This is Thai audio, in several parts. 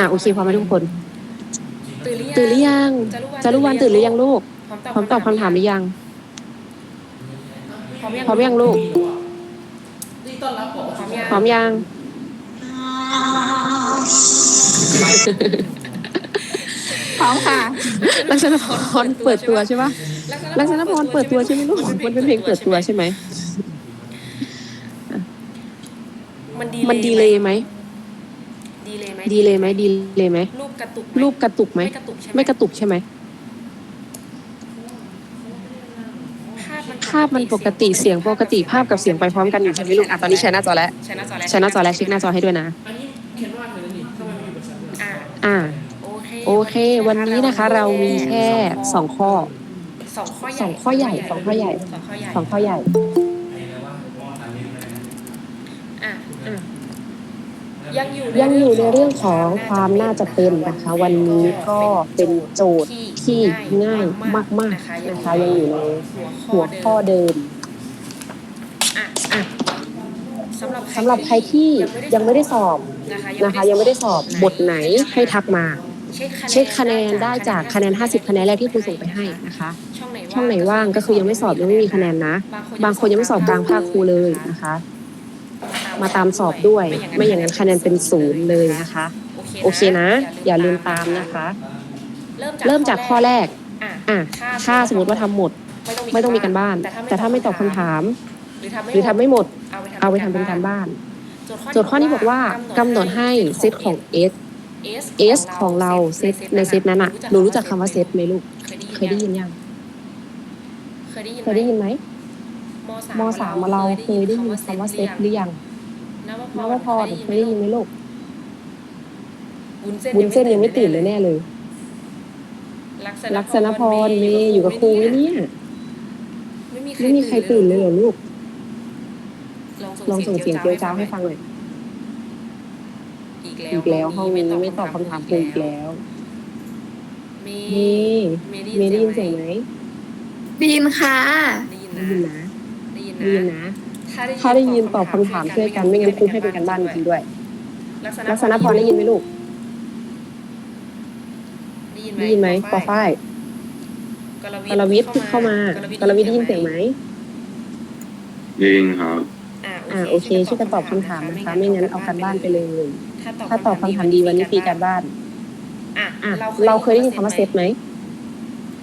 อะโอเคพร้อมไหมทุกคน ตื่นหรือยังตื่นหรือยังจารุจารุวัวันนตื่ตื่นนหหรืรืออยัยังงลูกพร้อมตอบพร้อมตอบคำถามหรือยังพร้อมยังพร้อมยังลูกพร้อมยังพร้อมยังพร้อมค่ะ ลักษณะพรเปิดตัวใช่ปะลักษณะพรเปิดตัวใช่ไหมลูกมันเป็นเพลงเปิดตัวใช่ไหม มันดีมันดีเลยไหม ดีเลยไหมดีเลยไหมดีเลยไหมรูปกระตุกรูปกระตุกไหมไม่กระตุกใช่ไหมไม่กระตุกใช่ไหมภาพมันภาพมันปกติเสียงปกติภาพกับเสียงไปพร้อมกันอยู่ใช่ไหมลูกอะตอนนี้แชร์หน้าจอแล้วใช้หน้าจอแล้วแชร์หน้าจอแล้วเช็คหน้าจอให้ด้วยนะอันนี้เขียนว่าอะไรนี่ทำไมมันอยู่บนชั้นด้วยอ่าอ่าโอเคโอเค วันนี้นะคะเรามีแค่สองข้อสองข้อใหญ่สองข้อใหญ่สองข้อใหญ่สองข้อใหญ่สองข้อใหญ่อะอะ ยังอยู่ยังอยู่ในเรื่องของความน่าจะเป็นนะคะ วันนี้ก็เป็นโจทย์ที่ง่ายมาก ๆนะคะยังอยู่ในหัวข้อเดิมอะอะสำหรับสำหรับใครที่ยังไม่ได้สอบนะคะนะคะยังไม่ได้สอบบทไหนให้ทักมา เช็คคะแนนได้จากคะแนน 50 คะแนนแรกที่ครูส่งไปให้นะคะ ช่องไหนช่องไหนว่างก็คือยังไม่สอบยังไม่มีคะแนนนะ บางคนยังไม่สอบกลางภาคครูเลยนะคะ มาตามสอบด้วย ไม่อย่างนั้นคะแนนเป็นศูนย์เลยนะคะ โอเคนะ อย่าลืมตามนะคะ เริ่มจากข้อแรกอะถ้าสมมติว่าทำหมด ไม่ต้องมีการบ้าน แต่ถ้าไม่ตอบคำถาม หรือทำไม่หมด เอาไปทำเป็นการบ้านโจทย์ข้อนี้บอกว่ากำหนดให้เซตของ S S ของเราเซตในเซตนั้นอะหนูรู้จักคำว่าเซตไหมลูก เคยได้ยินยัง เคยได้ยินเคยได้ยินไหมมมสามเราเคยได้ยินคำว่าเซตหรือยัง นวพรเคยได้ยินไหมลูกบุญเส้นยังไม่ตื่นเลยแน่เลย ลักษณพรเมย์อยู่กับครูไหมเนี่ย ไม่มีใครตื่นเลยเหรอลูก ลองส่งเสียงเจียวจ้าวให้ฟังหน่อยอีกแล้วห้องนี้ไม่ตอบคำถามครูอีกแล้วเมเมย์เมย์ได้ยินเสียงไหมดีนค่ะได้ยินได้ยินนะนะได้ยินได้ยินนะนะ ถ้าได้ยินตอบคำถามช่วยกันไม่งั้นครูให้เป็นการบ้านจริงๆด้วย ลักษณะพรได้ยินไหมลูกได้ยินไหมปอฝ้ายกรวิทย์เข้ามากรวิทย์ได้ยินเสียงไหมยิงครับ อ่าโอเคช่วยกันตอบคำถามนะคะ ไม่งั้นเอาการบ้านไปเลย ถ้าตอบคำถามดีวันนี้ฟรีการบ้านอะอะเราเคยได้ยินคำว่าเซตไหม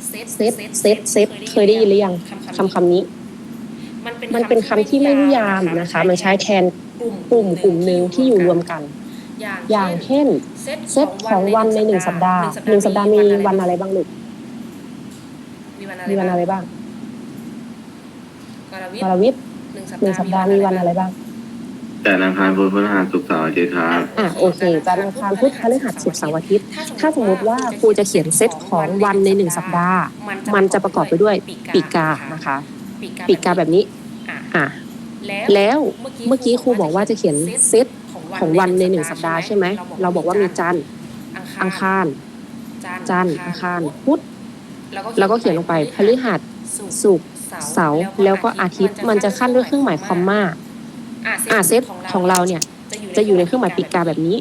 เซตเซตเซตเซตเคยได้ยินหรือยังคำคำนี้ มันเป็นคำที่ไม่นิยามนะคะ มันใช้แทนกลุ่มกลุ่มหนึ่งที่อยู่รวมกัน อย่างเช่นเซตของวันในหนึ่งสัปดาห์หนึ่งสัปดาห์มีวันอะไรบ้างลูกมีวันอะไรบ้างกวรวิทย์หนึ่งสัปดาห์มีวันอะไรบ้างแต่อังคารพุธพฤหัสศุกร์เสาร์อาทิตย์ครับอะโอเคจันทร์อังคารพุธพฤหัสศุกร์เสาร์อาทิตย์ ถ้าสมมติว่าครูจะเขียนเซตของวันในหนึ่งสัปดาห์ มันจะประกอบไปด้วยปีกานะคะ ปีกาแบบนี้ อะ แล้วเมื่อกี้ครูบอกว่าจะเขียนเซตของวันในหนึ่งสัปดาห์ใช่ไหม เราบอกว่ามีจันทร์อังคาร จันทร์อังคารพุธแล้วก็เขียนลงไปพฤหัสศุกร์เสาร์แล้วก็อาทิตย์มันจะขั้นด้วยเครื่องหมายคอมมาอะเซตของเราเนี่ย จะอยู่ในเครื่องหมายปีกาแบบนี้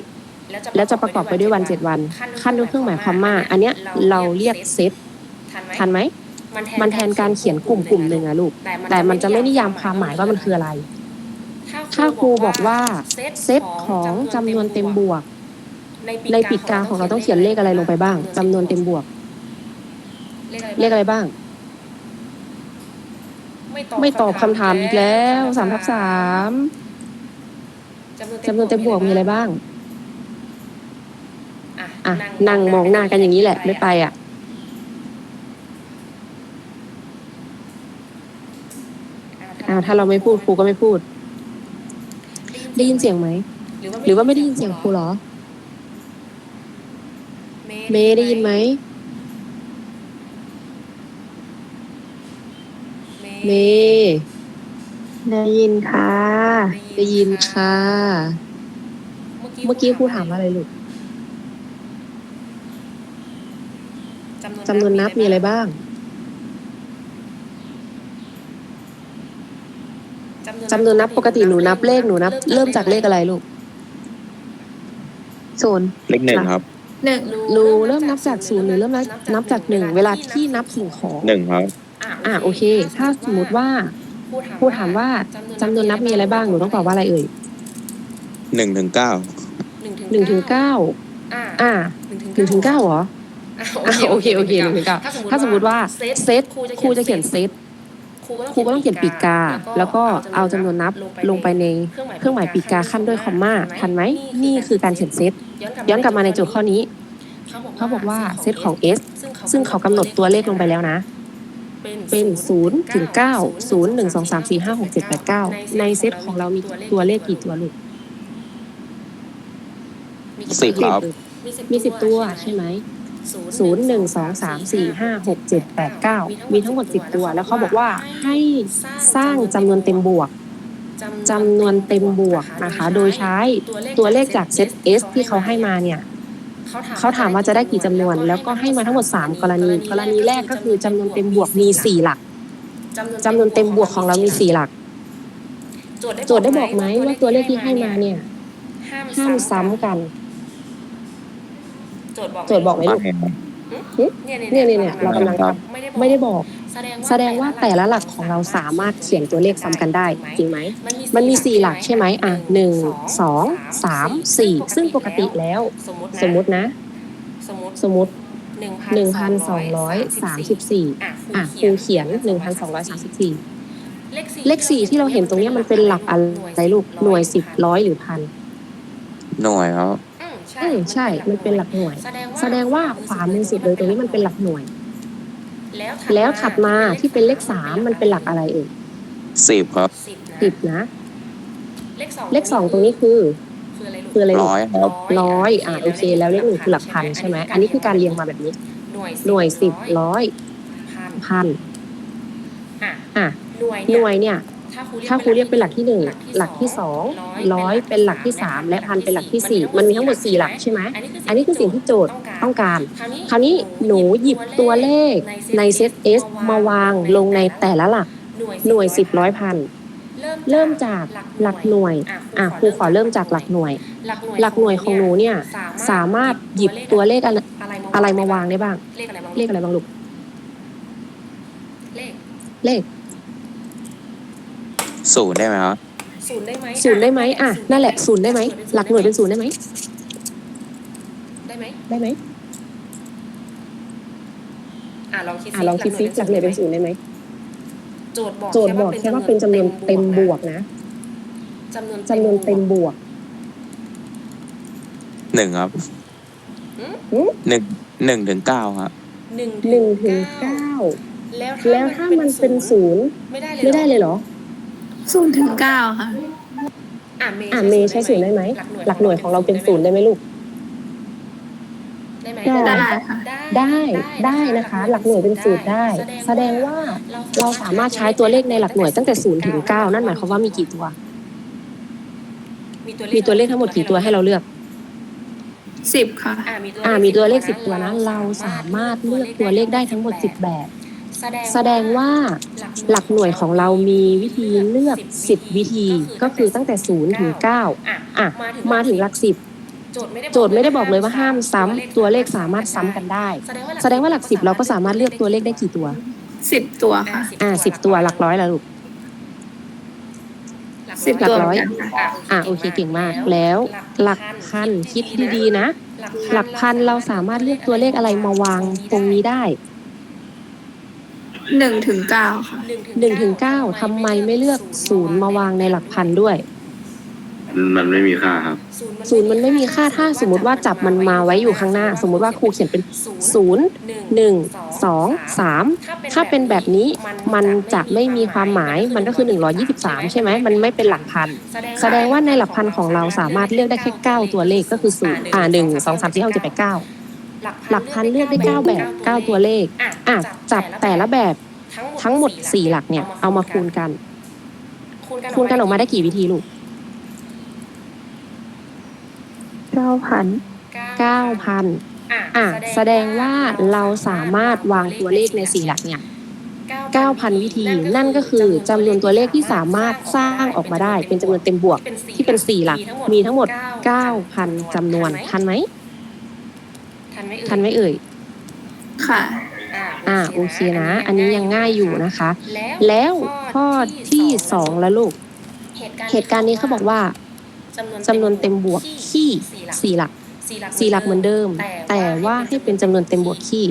แล้วจะประกอบไปด้วยวันเจ็ดวัน ขั้นด้วยเครื่องหมายคอมมาอันเนี้ยเราเรียกเซตทันไหม มันแทนการเขียนกลุ่มกลุ่มหนึ่งอะลูก แต่มันจะไม่นิยามความหมายว่ามันคืออะไร ถ้าครูบอกว่าเซตของจำนวนเต็มบวก ในปีกาของเราต้องเขียนเลขอะไรลงไปบ้างจำนวนเต็มบวก เลขอะไรบ้าง ไม่ตอบคำถามอีกแล้วสามทับสามจำนวนเต็มบวกมีอะไรบ้างอะนั่งมองหน้ากันอย่างนี้แหละไม่ไปอะ อ่าถ้าเราไม่พูดครูก็ไม่พูด ได้ยินเสียงไหม หรือว่าไม่ได้ยินเสียงครูเหรอ เมย์ได้ยินไหม เมย์ได้ยินค่ะ ได้ยินค่ะ เมื่อกี้ครูถามว่าอะไรลูกจำนวนนับมีอะไรบ้าง จำนวนนับปกติหนูนับเลขหนูนับ เริ่มจากเลขอะไรลูกศูนย์เลขหนึ่งครับหนึ่งรูเริ่มนับจากศูนย์หรือเริ่มนับนับจากหนึ่งเวลาที่นับสิ่งของหนึ่งครับอ่าโอเค ถ้าสมมติว่าครูถามว่าจำนวนนับมีอะไรบ้างหนูต้องตอบว่าอะไรเอ่ยหนึ่งถึงเก้าหนึ่งถึงเก้าอ่าอ่าหนึ่งถึงเก้าเหรออะอ่าโอเคโอเคหนึ่งถึงเก้าถ้าสมมติว่าเซตครูจะเขียนเซต ครูก็ต้องเขียนปีกาแล้วก็เอาจำนวนนับลงไปในเครื่องหมายปีกาขั้นด้วยคอมมาทันไหมนี่คือการเขียนเซตย้อนกลับมาในโจทย์ข้อนี้เขาบอกว่าเซตของ S ซึ่งเขากำหนดตัวเลขลงไปแล้วนะ เป็น0ถึง9 0 1 2 3 4 5 6 7 8 9 ในเซตของเรามีตัวเลขกี่ตัวลูกสิบครับมีสิบตัวใช่ไหม ศูนย์หนึ่งสองสามสี่ห้าหกเจ็ดแปดเก้ามีทั้งหมดสิบตัว แล้วเขาบอกว่าให้สร้างจำนวนเต็มบวกจำนวนเต็มบวกนะคะ โดยใช้ตัวเลขจากเซต S ที่เขาให้มาเนี่ยเขาถามว่าจะได้กี่จำนวน แล้วก็ให้มาทั้งหมด 3 กรณี กรณีแรกก็คือจำนวนเต็มบวกมี 4 หลักจำนวนเต็มบวกของเรามี 4 หลักโจทย์ได้บอกไหมว่าตัวเลขที่ให้มาเนี่ยห้ามซ้ำกัน โจทย์บอกไหมลูกเนี่ยเนี่ยเนี่ยเรากำลังทำไม่ได้บอก แสดงว่าแต่ละหลักของเราสามารถเขียนตัวเลขซ้ำกันได้ จริงไหม มันมี4หลักใช่ไหมอะหนึ่งสองสามสี่ซึ่งปกติแล้ว สมมุตินะ สมมติ1,234อะครูเขียน1,234เลข4ที่เราเห็นตรงเนี้ยมันเป็นหลักอะไรลูกหน่วย10ร้อยหรือพันหน่วยครับ อืมใช่มันเป็นหลักหน่วย แสดงว่าขวามือสุดเลยตรงนี้มันเป็นหลักหน่วย แล้วถัดมาที่เป็นเลข3มันเป็นหลักอะไรเอ่ยสิบครับสิบนะเลข2ตรงนี้คือคืออะไรลูกร้อยครับร้อยอะโอเค แล้วเลขหนึ่งคือหลักพันใช่ไหมอันนี้คือการเรียงมาแบบนี้ หน่วยสิบร้อยพันอะหน่วยเนี่ย ถ้าครูเรียกเป็นหลักที่หนึ่งหลักที่สองร้อยเป็นหลักที่สามและพันเป็นหลักที่สี่มันมีทั้งหมดสี่หลักใช่ไหมอันนี้คือสิ่งที่โจทย์ต้องการ คราวนี้หนูหยิบตัวเลขในเซต S มาวางลงในแต่ละหลักหน่วยสิบร้อยพันเริ่มจากหลักหน่วยอะครูขอเริ่มจากหลักหน่วย หลักหน่วยของหนูเนี่ยสามารถหยิบตัวเลขอะไรอะไรมาวางได้บ้าง เลขอะไรบ้างลูกเลข ศูนย์ได้ไหมครับศูนย์ได้ไหมศูนย์ได้ไหมอะนั่นแหละศูนย์ได้ไหมหลักหน่วยเป็นศูนย์ได้ไหมได้ไหมได้ไหมอะลองคิดอะลองคิดซิหลักหน่วยเป็นศูนย์ได้ไหมโจทย์บอกโจทย์บอกแค่ว่าเป็นจำนวนเต็มบวกนะจำนวนจำนวนเต็มบวกหนึ่งครับหืมหนึ่งหนึ่งถึงเก้าครับหนึ่งหนึ่งถึงเก้าแล้วแล้วถ้ามันเป็นศูนย์ไม่ได้เลยไม่ได้เลยเหรอ ศูนย์ถึงเก้าค่ะ อะเมย์อะเมย์ใช้ศูนย์ได้ไหมหลักหน่วยของเราเป็นศูนย์ได้ไหมลูก ได้ไหมได้ได้ค่ะ ได้ได้นะคะ หลักหน่วยเป็นศูนย์ได้ แสดงว่าเราสามารถใช้ตัวเลขในหลักหน่วยตั้งแต่ศูนย์ถึงเก้านั่นหมายความว่ามีกี่ตัว มีตัวเลขทั้งหมดกี่ตัวให้เราเลือกสิบค่ะ อ่ามีตัวเลขสิบตัวนะ เราสามารถเลือกตัวเลขได้ทั้งหมดสิบแบบ แสดงว่าหลักหน่วยของเรามีวิธีเลือกสิบวิธีก็คือตั้งแต่ศูนย์ถึงเก้าอะ มาถึงหลักสิบโจทย์ไม่ได้บอกเลยว่าห้ามซ้ำตัวเลขสามารถซ้ำกันได้ แสดงว่าหลักสิบเราก็สามารถเลือกตัวเลขได้กี่ตัว สิบตัวค่ะ อ่าสิบตัวหลักร้อยละลูก สิบหลักตัวร้อย เหมือนกันค่ะอ่าโอเคเก่งมากแล้ว หลักพันคิดดีๆนะ หลักพันเราสามารถเลือกตัวเลขอะไรมาวางตรงนี้ได้ หนึ่งถึงเก้าค่ะ หนึ่งถึงเก้าทำไมไม่เลือกศูนย์มาวางในหลักพันด้วย มันไม่มีค่าครับ ศูนย์มันไม่มีค่าถ้าสมมติว่าจับมันมาไว้อยู่ข้างหน้า สมมติว่าครูเขียนเป็นศูนย์หนึ่งสองสามถ้าเป็นแบบนี้มันจะไม่มีความหมายมันก็คือ 123 ใช่ไหมมันไม่เป็นหลักพัน แสดงว่าในหลักพันของเราสามารถเลือกได้แค่ 9 ตัวเลขก็คือศูนย์อ่าหนึ่งสองสามสี่ห้าหกเจ็ดแปดเก้า หลักพันเลือกได้ 9 แบบ 9 ตัวเลขอะจับแต่ละแบบทั้งหมด 4 หลักเนี่ย เอามาคูณกัน คูณกันออกมาได้กี่วิธีลูกเก้าพัน9,000อะแสดงว่าเราสามารถวางตัวเลขใน4หลักเนี่ย 9,000 วิธี นั่นก็คือจำนวนตัวเลขที่สามารถสร้างออกมาได้ เป็นจำนวนเต็มบวกที่เป็น4หลัก มีทั้งหมด 9,000จำนวนทันไหมทัน ไหมเอ่ย ทันไหมเอ่ย ค่ะ อ่า โอเคนะ อันนี้ยังง่ายอยู่นะคะ แล้วแล้วข้อที่2แล้วลูก เหตุการณ์นี้เขาบอกว่าจำนวนเต็มบวกขี้สี่หลักสี่หลักเหมือนเดิม แต่ว่าให้เป็นจำนวนเต็มบวกขี้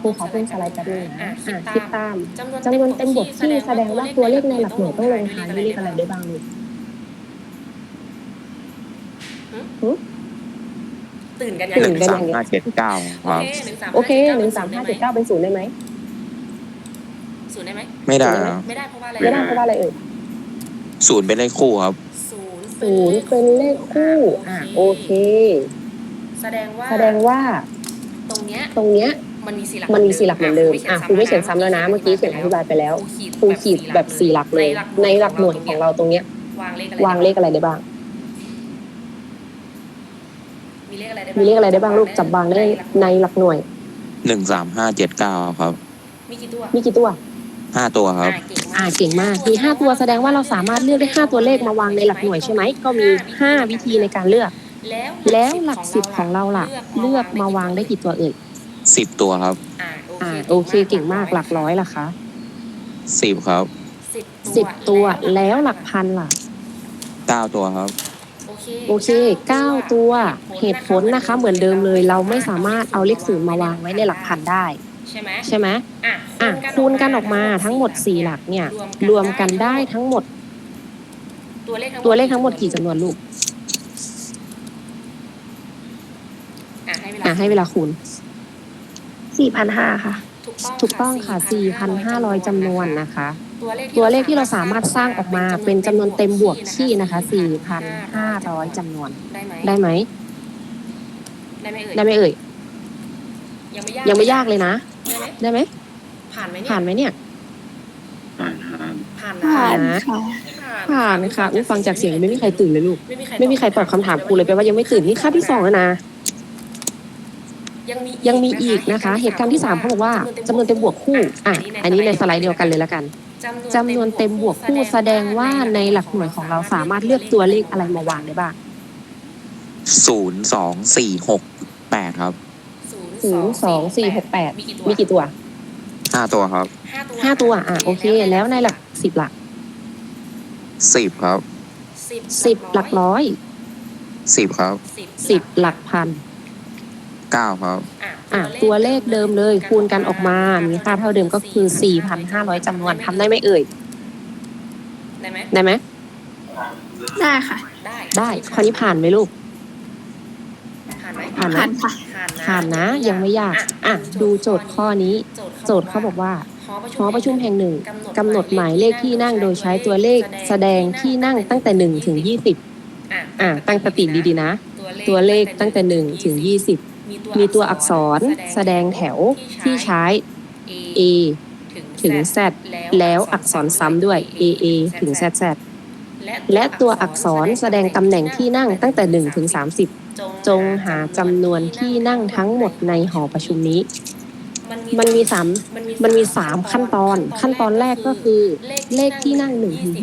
ครูขอเพิ่มสไลด์แป๊บนึงนะอะอะคิคิดดตามตามจำจำนนววนนเต็เต็มมบบววกกขี้ขี้แสแสดดงงว่าว่าตัตัววเลเลขขในในหหลัลักกหหน่น่ววยยต้ต้อองงลลงงท้าท้ายยด้ด้ววยยเลเลขขอะอะไรไรได้ได้บ้าบ้างง ตื่นกันหยังนึ่งสามห้าเจ็ดเก้าครับ โอเคหนึ่งสามห้าเจ็ดเก้าเป็นศูนย์ได้ไหมศูนย์ได้ไหมไม่ได้ครับไม่ได้เพราะว่าอะไรไม่ได้เพราะว่าอะไรเอ่ยศูนย์เป็นเลขคู่ครับศูนย์ศูนย์เป็นเลขคู่อะโอเค แสดงว่าแสดงว่า ตรงเนี้ยตรงเนี้ยมันมีสี่หลักมันมีสี่หลักเหมือนเดิมอะครูไม่เขียนซ้ำแล้วนะเมื่อกี้เขียนอธิบายไปแล้วครูขีดแบบสี่หลักเลย ในหลักหน่วยของเราตรงเนี้ยวางเลขอะไรวางเลขอะไรได้บ้าง มีเลขอะไรได้มีเลขอะไรได้บ้างลูกจับวางได้ในหลักหน่วย หนึ่งสามห้าเจ็ดเก้าครับ มีกี่ตัวมีกี่ตัว ห้าตัวครับ อ่าเก่งมากมีห้าตัวแสดงว่าเราสามารถเลือกได้ห้าตัวเลขมาวางในหลักหน่วยใช่ไหมก็มีห้าวิธีในการเลือก แล้วแล้วหลักสิบของเราล่ะ เลือกมาวางได้กี่ตัวเอ่ยสิบตัวครับ อ่าโอเคเก่งมากหลักร้อยล่ะคะสิบครับสิบตัวแล้วหลักพันล่ะเก้าตัวครับ โอเคเก้าตัวเหตุผลนะคะ เหมือนเดิมเลย เราไม่สามารถเอาเลขศูนย์มาวางไว้ในหลักพันได้ ใช่ไหมใช่ไหมอะอะคูณกันออกมาทั้งหมดสี่หลักเนี่ย รวมกันได้ทั้งหมด ตัวเลขตัวเลขทั้งหมดกี่จำนวนลูกอะให้เวลาอะให้เวลาคูณสี่พันห้าค่ะ ถูกต้องค่ะ4,500จำนวนนะคะ ตัวตัวเลเลขขที่ที่เราเราสาสามารมารถถสสร้าร้างงออออกกมามาเป็เป็นนจำจำนนววนนเต็เต็มมบบววกกขี้ขี้นะนะคะคะ 4,500 4,500จำจำนนววนนได้ไหม ได้ไหมได้ไหมเอ่ยได้ไหมเอ่ยยังไม่ยากยังไม่ยากเลยนะได้ไหมได้ไหม ผ่านไหมเนี่ย ผ่านไหมเนี่ย ผ่านครับผ่านผ่านนะค่ะผ่านค่ะอุ๊ยฟังจากเสียงไม่มีใครตื่นเลยลูกไม่มีใครไม่มีใครตอบคำถามครูเลยแปลว่ายังไม่ตื่นนี่คาบที่สองแล้วนะยังมียังมีอีกนะคะ เหตุการณ์ที่สามเขาบอกว่าจำนวนเต็มบวกคู่ อะ อันนี้ในสไลด์เดียวกันเลยละกัน จำนวนเต็มบวกคู่แสดงว่าในหลักหน่วยของเราสามารถเลือกตัวเลขอะไรมาวางได้บ้างศูนย์สองสี่หกแปดครับศูนย์สองสี่หกแปดมีมีกี่กี่ตัวห้าตัวครับห้าตัวอะโอเค แล้วในหลักสิบหลักสิบครับสิบหลักร้อยสิบครับสิบหลักพันเก้าครับ อะตัวเลขเดิมเลยคูณกันออกมา มีค่าเท่าเดิมก็คือ 4,500จำนวนทำได้ไหมเอ่ย ได้ไหมได้ไหมได้ค่ะ ได้ได้ข้อนี้ผ่านไหมลูก ผ่านไหมผ่านไหมผ่านค่ะผ่านนะ ยังไม่ยาก อะ ดูโจทย์ข้อนี้ โจทย์เขาบอกว่าหอประชุมแห่งหนึ่งกำหนดหมายเลขที่นั่งโดยใช้ตัวเลขแสดงที่นั่งตั้งแต่1ถึง20อะตั้งสติดีๆนะ ตัวเลขตั้งแต่1ถึง20 มีตัวอักษรแสดงแถวที่ใช้ A ถึง Z แล้วอักษรซ้ำด้วย AA ถึง ZZ และตัวอักษรแสดงตำแหน่งที่นั่งตั้งแต่ 1 ถึง 30 จงหาจำนวนที่นั่งทั้งหมดในหอประชุมนี้ มันมีสามมันมีสามขั้นตอน ขั้นตอนแรกก็คือ เลขที่นั่ง1ถึง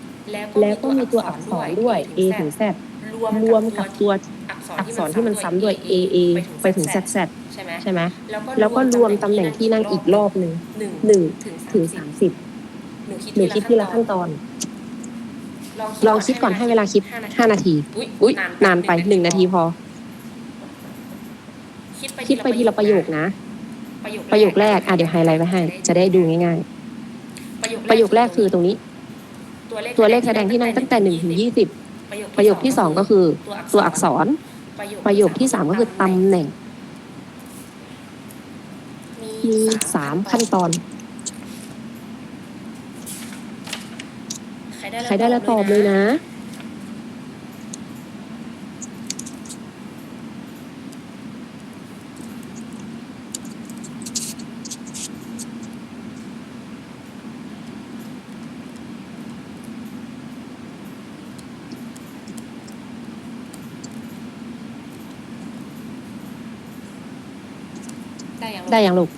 20 แล้วก็มีตัวอักษรด้วย A ถึง Z รวมกับตัว อักษรที่มันซ้ำด้วย AA ไปถึง ZZ ใช่ไหมใช่ไหมแล้วแล้วก็รวมตำแหน่งที่นั่งอีกรอบหนึ่งหนึ่ง1ถึง30หนูคิดหนูคิดทีละขั้นตอน ลองคิดก่อนให้เวลาคิด5นาที อุ๊ยนานไป1นาทีพอ คิดไปทีละประโยคนะ ประโยคแรกอะเดี๋ยวไฮไลท์ไว้ให้ จะได้ดูง่าย ๆ ประโยคแรกคือตรงนี้ ตัวเลขแสดงที่นั่งตั้งแต่1ถึง20ประโยคที่2ก็คือ ตัวอักษร ประโยคที่3ก็คือตำแหน่ง มี3ขั้นตอน ใครได้แล้วตอบเลยนะ ได้ยังลูกได้ยังลูก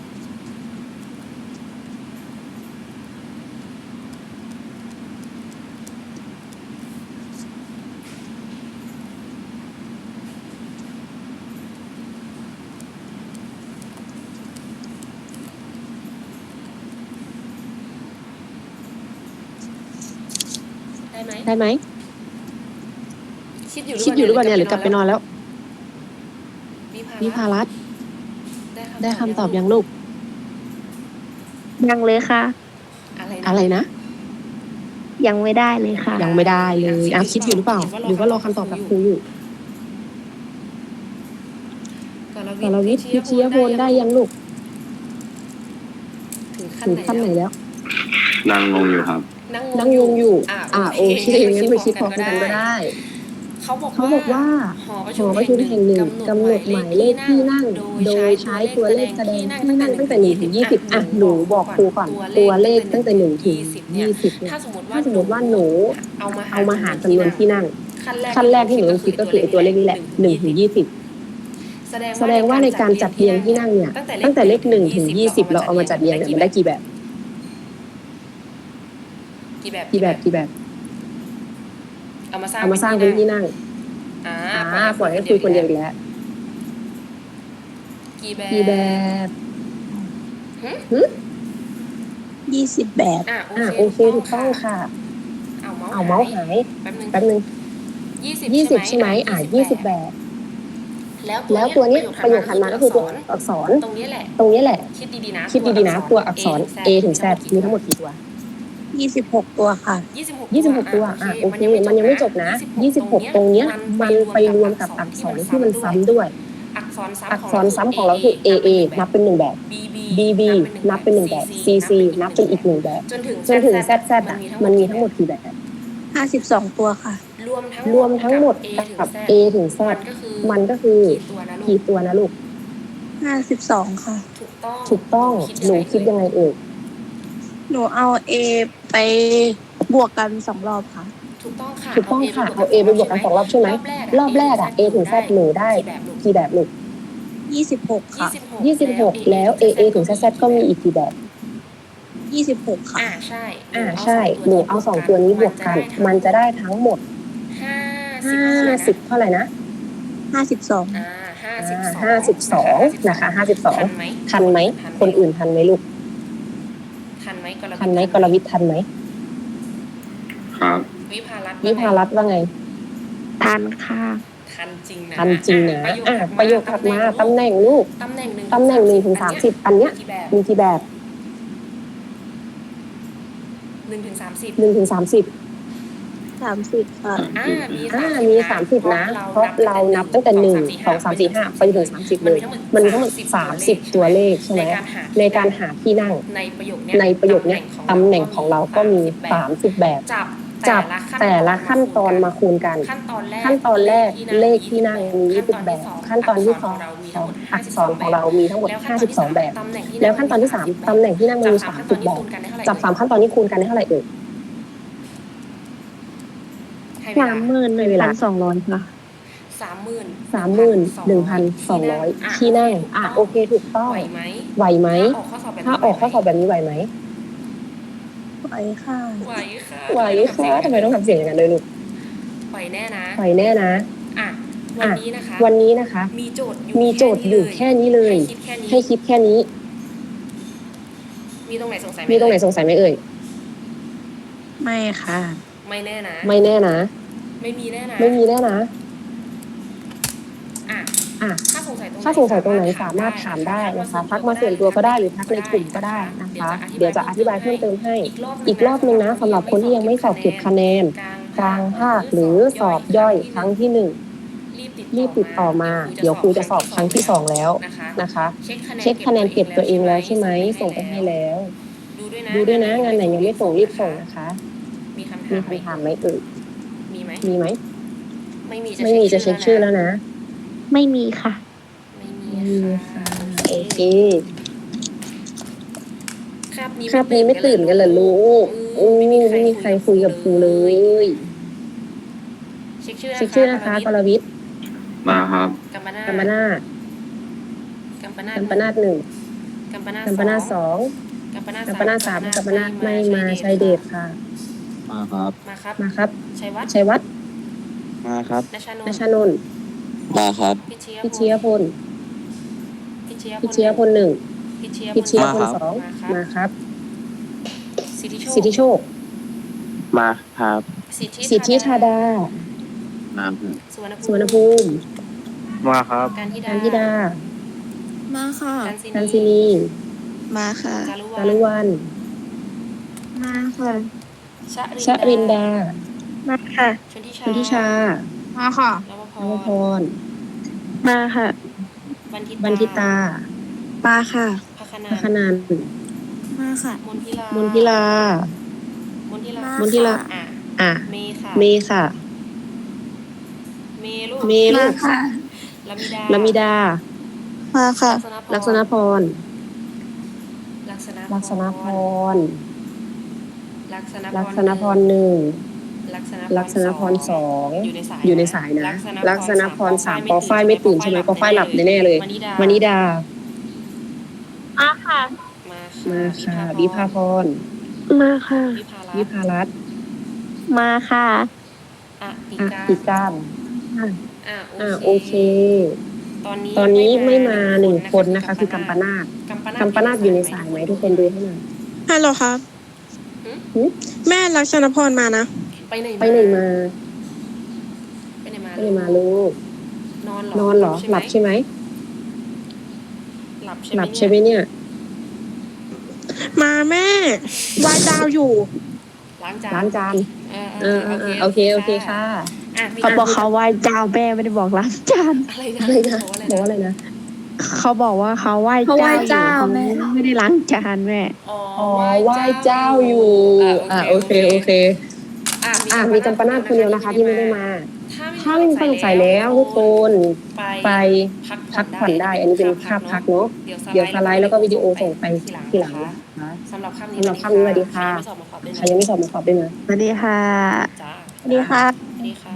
ได้ไหมได้ไหม คิดอยู่คิดอยู่หรือเปล่าเนี่ยหรือกลับไปนอนแล้ว วิวิภาภารัตรัตน์ ได้คำตอบยังลูก ยังเลยค่ะ อะไรนะอะไรนะ ยังไม่ได้เลยค่ะ ยังไม่ได้เลยอะคิดอยู่หรือเปล่า หรือว่ารอคำตอบจากครูอยู่กรวิทย์พิชยพลได้ยังลูกถึงขั้นถึงไหนขั้นไหนแล้วแล้ว นั่งงงอยู่ครับ นั่งงงอยู่ อ่าอ่าโอเคงั้นไปคิดพร้อมกันก็ได้ เขาบอกเขาบอกว่าหอประหอประชุมแห่งหนึ่งกำหนดหมายเลขที่นั่ง โดยใช้ตัวเลขแสดงที่นั่งตั้งแต่หนึ่งถึงยี่สิบอะหนูบอกครูก่อนตัวเลขตั้งแต่หนึ่งถึงยี่สิบเนี่ยถ้าสมมติว่าถ้าสมมติว่าหนูเอามาเอามาหารจำนวนที่นั่ง ขั้นแรกขั้นแรกที่หนูต้องคิดก็คือไอ้ตัวเลขนี้แหละหนึ่งถึงยี่สิบแสดงว่าในการจัดเรียงที่นั่งเนี่ย ตั้งแต่เลขหนึ่งถึงยี่สิบเราเอามาจัดเรียงเนี่ยมันได้กี่แบบ กี่แบบกี่แบบกี่แบบ เอามาสร้างเอามาสร้างเป็นที่นั่งอ่าอ่าปล่อยให้คุยคนเดียวอีกแล้วกี่แบบกี่แบบยี่สิบแบบอ่าอ่าโอเคถูกต้องค่ะเอาเมาส์เอาเมาส์หายแป๊บนึงแป๊บนึงยี่สิบยี่สิบใช่ไหมอ่ายี่สิบแบบ แล้วตัวเนี้ยประโยคถัดมาก็คือตัวอักษร ตรงนี้แหละ ตรงนี้แหละ คิดดีๆนะ คิดดีๆนะ ตัวอักษร A ถึง Z มีทั้งหมดกี่ตัว ยี่สิบหกตัวค่ะยี่สิบหก26 ตัวอะโอเค มันยังไม่จบนะ 26 ตรงเนี้ยมันไปรวมกับอักษรที่มันซ้ำด้วย อักษรซ้ำอักษรซ้ำของเราคือ AA นับเป็นหนึ่งแบบ BB BB นับเป็นหนึ่งแบบ CC นับเป็นอีกหนึ่งแบบ จนถึงจนถึง ZZ อะมันมีทั้งหมดกี่แบบ ห้าสิบสองตัวค่ะ รวมทั้งรวมทั้งหมดกับ A ถึง Z มันก็คือมันก็คือกี่ตัวนะลูกกี่ตัวนะลูกห้าสิบสองค่ะ ถูกต้อง ถูกต้อง หนูคิดยังไงเอ่ย หนูเอาเอไปบวกกันสองรอบค่ะ ถูกต้องค่ะถูกต้องค่ะเอา A ไปบวกกันสองรอบใช่ไหมรอบแรกอะ A ถึง Z หนูได้กี่แบบลูกกี่แบบลูกยี่สิบหกค่ะ26แล้ว AA ถึง ZZ ก็มีอีกกี่แบบยี่สิบหกค่ะอ่าใช่อ่าใช่หนูเอาสองตัวนี้บวกกัน มันจะได้ทั้งหมดห้า50เท่าไหร่นะห้าสิบสองอ่าห้าสิบห้าสิบสองนะคะทัน52ไหมทันไหมคนอื่นทันไหมลูกทัน ไหมกรทันไหมกรวิทย์ทันไหมครับ วิภารัตน์วิภารัตน์ว่าไง ทันค่ะ ทันจริงนะทันจริงนะอะประโยคถัดมาตำแหน่งลูกตำแหน่งหนึ่งตำแหน่งหนึ่งถึงสามสิบอันเนี้ยกี่แบบมีกี่แบบหนึ่งถึงสามสิบหนึ่งถึงสามสิบ สามสิบค่ะอ่ามีอ่ามีสามสิบนะ เพราะเรานับตั้งแต่หนึ่งสองสามสี่ห้าไปถึงสามสิบเลยมันมีทั้งหมดสามสิบตัวเลขใช่ไหมในการหาที่นั่งในประโยคเนี้ยในประโยคเนี้ยตำแหน่งของเราก็มีสามสิบแบบจับจับแต่ละขั้นตอนมาคูณกัน ขั้นตอนแรกขั้นตอนแรกเลขที่นั่งมียี่สิบแบบ ขั้นตอนที่สองอักษรของเรามีทั้งหมดห้าสิบสองแบบ แล้วขั้นตอนที่สามตำแหน่งที่นั่งมีสามสิบแบบจับสามขั้นตอนนี้คูณกันได้เท่าไหร่เอ่ย สามหมื่นหนึ่งพันสองร้อยค่ะสามหมื่นสามหมื่นหนึ่งพันสองร้อยที่นั่งอะโอเคถูกต้องไหวไหมไหวไหมถ้าออกข้อสอบแบบนี้ถ้าออกข้อสอบแบบนี้ไหวไหมไหวค่ะไหวค่ะไหวค่ะทำไมต้องทำเสียงอย่างนั้นเลยลูกไหวแน่นะไหวแน่นะอะวันนี้นะคะวันนี้นะคะ มีโจทย์มีโจทย์อยู่แค่นี้เลย ให้คิดแค่นี้ให้คิดแค่นี้มีตรงไหนสงสัยมีตรงไหนสงสัยไหมเอ่ยไม่ค่ะ ไม่แน่นะ ไม่แน่นะ ไม่มีแน่นะไม่มีแน่นะ อะอะ ถ้าสงสัยตรงถ้าสงสัยตรงไหนสามารถถามได้นะคะทักมาส่วนตัวก็ได้หรือทักในกลุ่มก็ได้นะคะ เดี๋ยวจะอธิบายเพิ่มเติมให้ อีกรอบนึงนะสำหรับคนที่ยังไม่สอบเก็บคะแนน กลางภาคหรือสอบย่อยครั้งที่หนึ่งรีบติดต่อมา เดี๋ยวครูจะสอบครั้งที่สองแล้วนะคะนะคะเช็เช็คคคะคะแนแนนนเก็เก็บบตัตัววเอเองงแล้แล้ววใช่ใช่ไหไหมมส่ส่งงไปไปให้ให้แล้แล้ววดูด้วยนะดูด้วยนะงานไหนยังไม่ส่งรีบส่งนะคะ มีคำถามมีคำถามไหมเอ่ยมีไหมมีไหมไม่มีไม่มีจะเช็คชื่อแล้วนะ ไม่มีค่ะ ไม่มีไม่มีค่ะโอเคครับนี้ครับนี้ไม่ตื่นกันเหรอลูกอู้ไม่มีใครคุยกับครูเลยเช็คชื่อเช็คชื่อนะคะกรวิทย์มาครับกัมปนากัมปนาทกัมปนากัมปนาทหนึ่งสกัมปนากัมปนาสองกัมปนากัมปนาสามกัมปนาไม่มาชัยเดชค่ะ มาครับ มาครับ มาครับ ชัยวัฒน์ชัยวัฒน์มาครับ นชานนนท์ชานนท์มาครับ พิเชียพิเชียพลพิเชียพิเชียพลหนึ่งพิเชียพิเชียพลมาครับสองมาครับสิทธิโชคสิทธิโชค มาครับ สิทธิสิทธิธาดาน้ำสุวรรณสุวรรณภูมิ มาครับการธิดาการธิดา มาค่ะการศิการศินีมาค่ะจารุจารุวรรณวัน มาค่ะ ชะชรินดามาค่ะ ชนทิชาชนทิชามาค่ะนวพนวพรรมาค่ะ บันทิบันทิตามาค่ะภคณาพัคนันมาค่ะ มนทิลามนทิลามนทิลามนทิลาอะอะเมค่ะ เมค่ะ เมลูกเมลูกลามิดาลามิดามาค่ะ ลักษณพรลักษณพร ลักษณลักษณพรลักษณลักษณพรหนึ่งลักษณลักษณพรสองอยู่ในสายอยู่ในสายนะ ลักษณพรสามปอฝ้ายไม่ตื่นใช่ไหมปอฝ้ายหลับแน่ๆเลยมณิดามณิดามาค่ะมามาค่ะวิวิภาภาพพรมาค่ะรวิภาวิรัตน์ภารัตน์มาค่ะอะปิอะกาปิก้ามอะอะโอโอเคเค ตอนนี้ตอนนี้ไม่มาหนึ่งคนนะคะ คือกัมปนาตกัมปนาตกัมปนาตอยู่ในสายไหมทุกคนดูให้หน่อยฮัลโหลครับหืม แม่ลักษณพรมานะ ไปไหนไปไหนมาไปไหนมาไปไหนมาลูก นอนนอนเหรอ หลับใช่ไหมหลับใช่หลับใช่ไหมเนี่ย มาแม่วายดาวอยู่ ล้างจานล้างจานเออเออเออเออโอเคโอเคค่ะอะมีเขาบอกเขาวายดาวแม่ไม่ได้บอกล้างจานอะไรนะอะไรนะบอกว่าบอกว่าอะไรอะไรนะนะ เขาบอกว่าเขาไหว้เขาไหว้เจ้าอยู่เจ้าแม่ เขาไม่ได้ล้างจานแม่ อ๋ออ๋อไหว้เจ้าอยู่อะโอเคโอเค อะอะมีกัมปนาตคนเดียวนะคะที่ไม่ได้มาถ้าถ้าไม่มีคนสงสัยแล้วทุกคนไปไปพักผ่อนได้ อันนี้เป็นภาพพักเนาะ เดี๋ยวสไลด์แล้วก็วิดีโอส่งไปทีหลังนะคะนะคะ สำหรับคำนี้สำหรับคำนี้สวัสดีค่ะ ใครยังไม่สอบมาขอบด้วยนะใครยังไม่สอบมาสอบด้วยนะ สวัสดีค่ะ จ้าสวัสดีค่ะ สวัสดีค่ะ